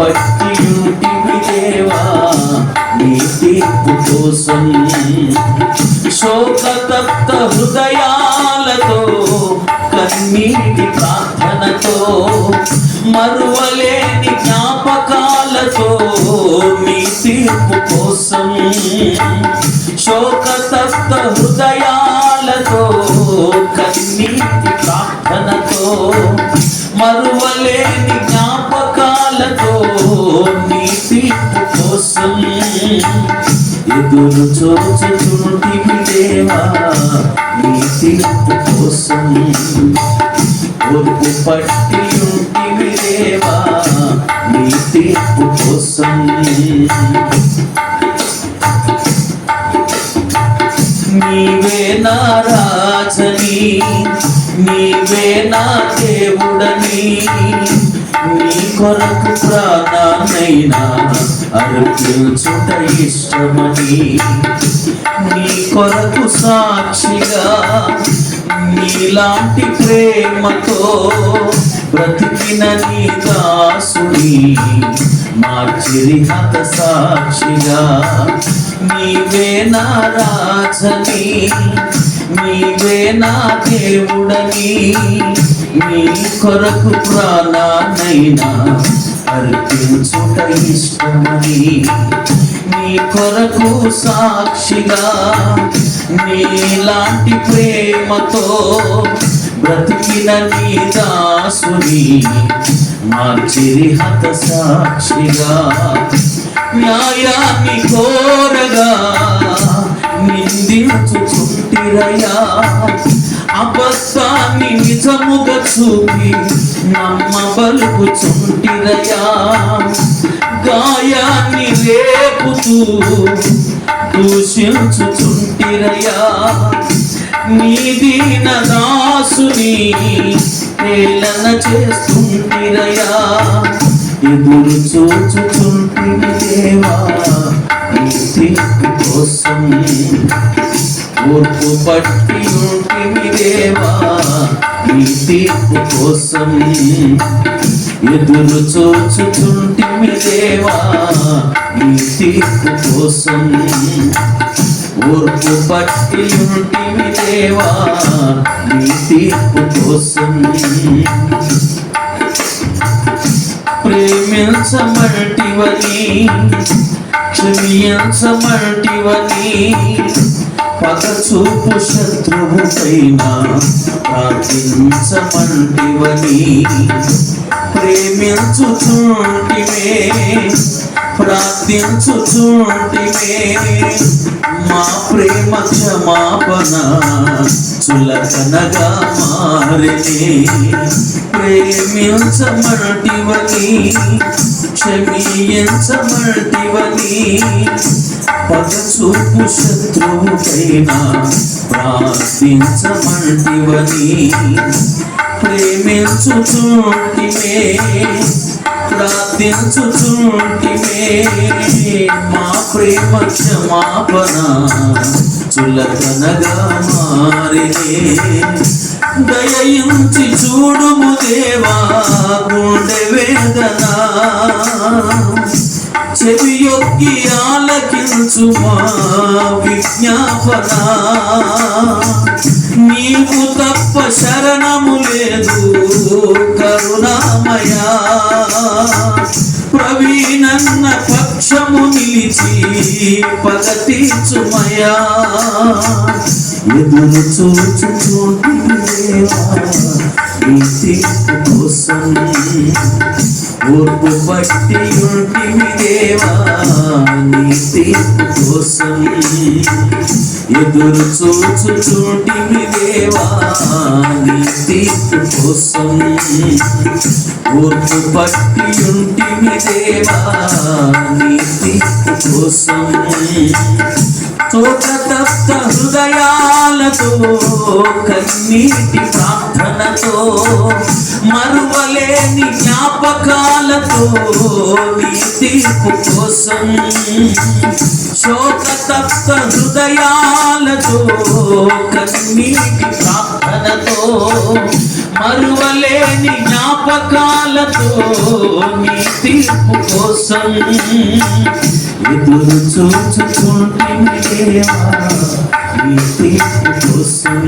పట్టి దేవా నీ తీర్పు కోసం శోకతప్త హృదయాలతో కన్నీటి ప్రార్థనతో మరువలేని జ్ఞాపకాలతో నీ తీర్పు కోసం శోకతప్త హృదయాలతో కన్నీటి ప్రార్థనతో మరువ కోసం ఎదురు చూచుచుంటివి దేవా నీ తీర్పు కోసం ఒరుపు పట్టి ఉంటివి దేవా నీ తీర్పు కోసం నీవే నా రాజని నీవే నా దేవుడని నీ కొరకు ప్రాణానైనా అర్పించుట ఇష్టమని. నీ కొరకు సాక్షిగా నీలాంటి ప్రేమతో బ్రతికిన నీ దాసుని మార్చిరి హత సాక్షిగా నీవే నా రాజని. నీవే నా దేవుడని నీ కొరకు ప్రాణానైనా అర్పించుట ఇష్టమని. నీ కొరకు సాక్షిగా నీలాంటి ప్రేమతో బ్రతికిన నీ దాసుని మార్చిరి హత సాక్షిగా న్యాయాన్ని కోరగా నిందించుచుంటిరయా అబద్ధాన్ని నిజముగా చూపి నమ్మబలుకుచుంటిరయా గాయాన్ని రేపుతూ దూషించుచుంటిరయా నీ దీన దాసుని పేలన చేస్తుంటిరయా ఎదురు చూచుచుంటిని దేవా. నీ కోసం ఓర్పు పట్టి ఉంటివి దేవా నీ కోసం ఎదురు చూచుచుంటివి దేవా నీ కోసం ఓర్పు పట్టి ఉంటివి దేవా నీ కోసం ప్రేమించమంటివని క్షమించమంటివని పద చూపు శత్రువు పైన ప్రార్థించమంటివని ప్రేమించుచుంటివే ప్రార్థించుచుంటివే మా ప్రేమ క్షమాపణ చులకనగా మారినే. ప్రేమించమంటివని క్షమించమంటివని పగ చూపు శత్రువు పైన ప్రార్థించమంటివని ప్రేమించుచుంటివే ప్రార్థించుచుంటివే మా ప్రేమ క్షమాపణ చులకనగా మారినే. దయించి చూడుము దేవా గుండె వేదన. చెవి యొక్కి ఆలకించు మా విజ్ఞాపన. నీకు తప్ప శరణము లేదు కరుణామయా. ప్రవీణన్న పక్షము నిలిచి పగ తీర్చుమయా. ఎదురు చూచుచూటి కోసం ఓర్పు బట్టి ఉంటివి దేవా? నీతి కోసం ఎదురు చూచుచూటివి దేవా నీ తీర్పు కోసం ఓర్పు పట్టి ఉంటివి దేవా నీ తీర్పు కోసం తోట తప్త హృదయాలతో కన్నీటి ప్రార్థనతో మరువలేని జ్ఞాపకాలతో నీ తీర్పు కోసం శోక తప్త హృదయాలు హృదయాలతో కన్నీటి ప్రార్థనతో మరువలేని జ్ఞాపకాలతో నీ తీర్పు కోసం ఎదురు చూచుకుంటే దేవా నీ తీర్పు కోసం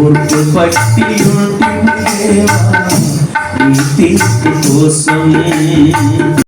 ఊర్పు పట్టి ఉంటే దేవా నీ తీర్పు కోసం